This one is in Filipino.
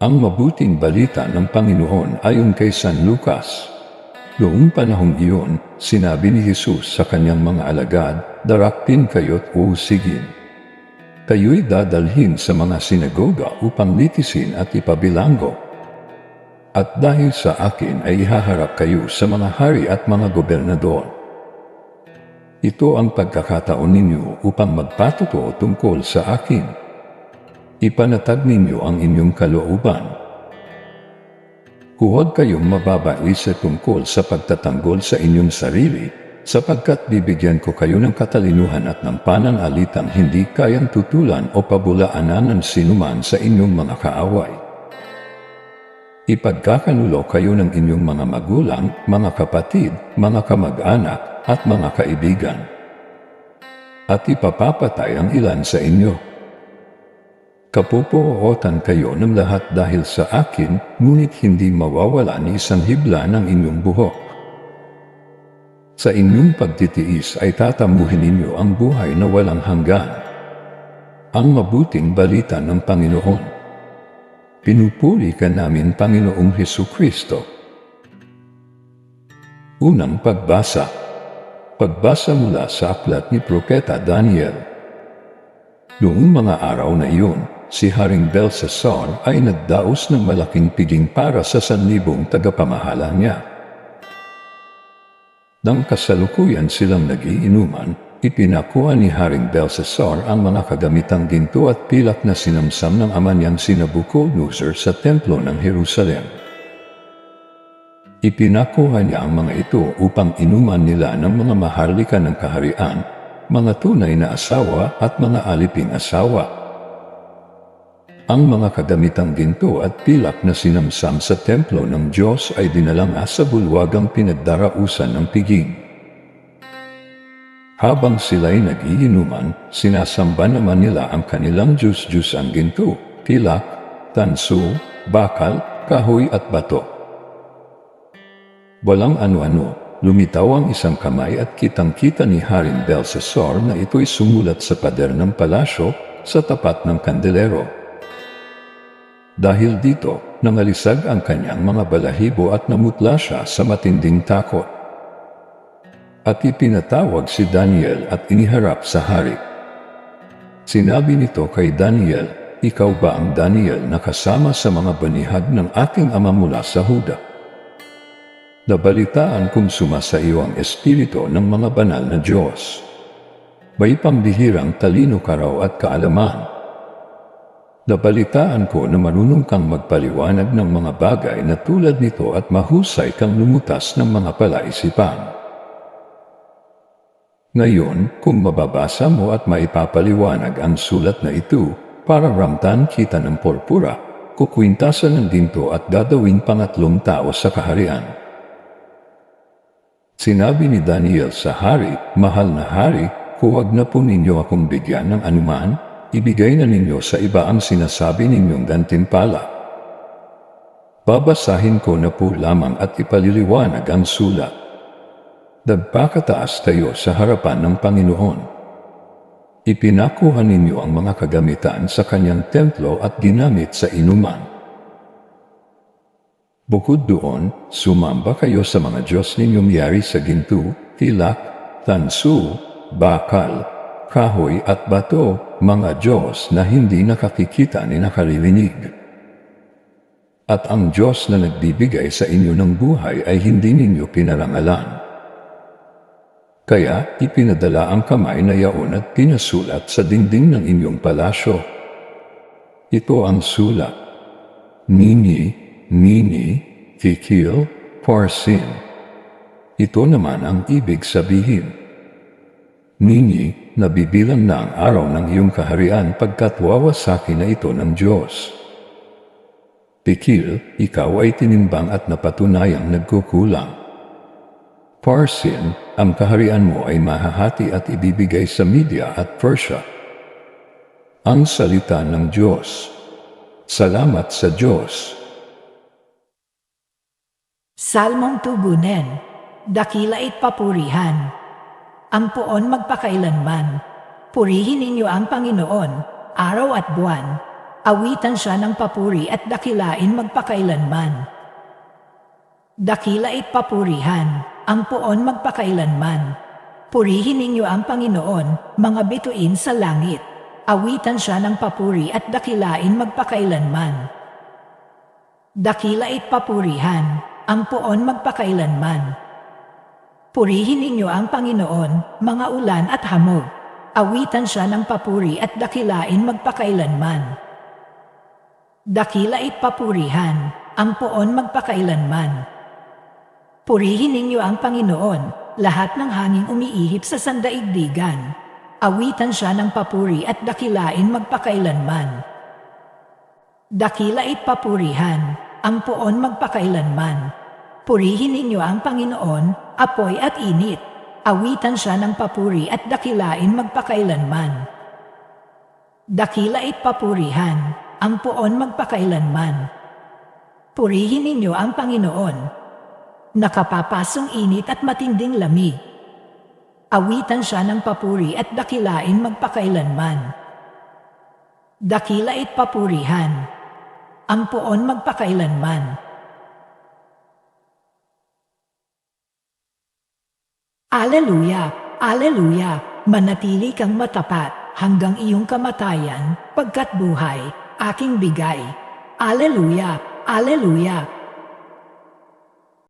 Ang mabuting balita ng Panginoon ayon kay San Lucas. Noong panahong iyon, sinabi ni Jesus sa kanyang mga alagad, Daraktin kayo't uusigin. Kayo'y dadalhin sa mga sinagoga upang litisin at ipabilanggo. At dahil sa akin ay ihaharap kayo sa mga hari at mga gobernador. Ito ang pagkakataon ninyo upang magpatuto tungkol sa akin. Ipanatag ninyo ang inyong kalooban. Huwag kayong mababait sa tungkol sa pagtatanggol sa inyong sarili, sapagkat bibigyan ko kayo ng katalinuhan at ng pananalitang hindi kayang tutulan o pabulaanan ng sinuman sa inyong mga kaaway. Ipagkakanulo kayo ng inyong mga magulang, mga kapatid, mga kamag-anak, at mga kaibigan. At ipapapatay ang ilan sa inyo. Kapupootan kayo ng lahat dahil sa akin, ngunit hindi mawawala ni isang hibla ng inyong buhok. Sa inyong pagtitiis ay tatamuhin ninyo ang buhay na walang hanggan. Ang mabuting balita ng Panginoon. Pinupuri ka namin, Panginoong Heso Kristo. Unang pagbasa. Pagbasa mula sa aklat ni Propeta Daniel. Noong mga araw na iyon, si Haring Belsasar ay nagdaos ng malaking piging para sa sanlibong tagapamahala niya. Nang kasalukuyan silang nagiinuman, ipinakuha ni Haring Belsasar ang mga kagamitang ginto at pilak na sinamsam ng ama niyang si Nabucodonosor sa templo ng Jerusalem. Ipinakuha niya ang mga ito upang inuman nila ng mga maharlika ng kaharian, mga tunay na asawa at mga aliping asawa. Ang mga kagamitang ginto at pilak na sinamsam sa templo ng Diyos ay dinala nga sa bulwagang pinagdarausan ng piging. Habang sila'y nagiinuman, sinasamba naman nila ang kanilang Diyos-Diyos ang ginto, pilak, tanso, bakal, kahoy at bato. Walang ano-ano, lumitaw ang isang kamay at kitang-kita ni Haring Belsasar na ito'y sumulat sa pader ng palasyo sa tapat ng kandelero. Dahil dito, nangalisag ang kanyang mga balahibo at namutla siya sa matinding takot. At ipinatawag si Daniel at iniharap sa hari. Sinabi nito kay Daniel, Ikaw ba ang Daniel na kasama sa mga banihag ng aking ama mula sa Huda? Nabalitaan kung sumasa iyo ang espiritu ng mga banal na Diyos. May pambihirang talino ka raw at kaalaman. Nabalitaan ko na marunong kang magpaliwanag ng mga bagay na tulad nito at mahusay kang lumutas ng mga palaisipan. Ngayon, kung mababasa mo at maipapaliwanag ang sulat na ito, para ramtan kita ng porpura, kukwintasan ng dinto at dadawin pangatlong tao sa kaharian. Sinabi ni Daniel sa hari, Mahal na hari, huwag na po ninyo akong bigyan ng anuman, ibigay na ninyo sa iba ang sinasabi ninyong gantimpala. Babasahin ko na po lamang at ipaliliwanag ang sulat. Nagpakataas tayo sa harapan ng Panginoon. Ipinakuha ninyo ang mga kagamitan sa kanyang templo at ginamit sa inuman. Bukod doon, sumamba kayo sa mga Diyos ninyong yari sa ginto, tilak, tansu, bakal, kahoy at bato, mga Diyos na hindi nakakikita ni nakaririnig. At ang Diyos na nagbibigay sa inyo ng buhay ay hindi ninyo pinarangalan. Kaya ipinadala ang kamay na yaon at pinasulat sa dingding ng inyong palasyo. Ito ang sulat. Nini, Nini, Kikil, Parsin. Ito naman ang ibig sabihin. Nini, nabibilang na ang araw ng iyong kaharian pagkat wawasakin na ito ng Diyos. Pikil, ikaw ay tinimbang at napatunayang nagkukulang. Parsin, ang kaharian mo ay mahahati at ibibigay sa Media at Persia. Ang salita ng Diyos. Salamat sa Diyos. Salmong tugunen, dakila it papurihan. Ang poon magpakailanman. Purihin ninyo ang Panginoon, araw at buwan. Awitan siya ng papuri at dakilain magpakailanman. Dakilait papurihan, ang poon magpakailanman. Purihin ninyo ang Panginoon, mga bituin sa langit. Awitan siya ng papuri at dakilain magpakailanman. Dakilait papurihan, ang poon magpakailanman. Purihin ninyo ang Panginoon, mga ulan at hamog. Awitan siya ng papuri at dakilain magpakailanman. Dakilait papurihan, ang poon magpakailanman. Purihin ninyo ang Panginoon, lahat ng hanging umiihip sa sandaigdigan. Awitan siya ng papuri at dakilain magpakailanman. Dakilait papurihan, ang poon magpakailanman. Purihin ninyo ang Panginoon, apoy at init. Awitan siya ng papuri at dakilain magpakailanman. Dakilait papurihan, ang poon magpakailanman. Purihin ninyo ang Panginoon. Nakapapasong init at matinding lamig. Awitan siya ng papuri at dakilain magpakailanman. Dakilait papurihan, ang poon magpakailanman. Aleluya, Aleluya, manatili kang matapat hanggang iyong kamatayan, pagkat buhay, aking bigay. Aleluya, Aleluya,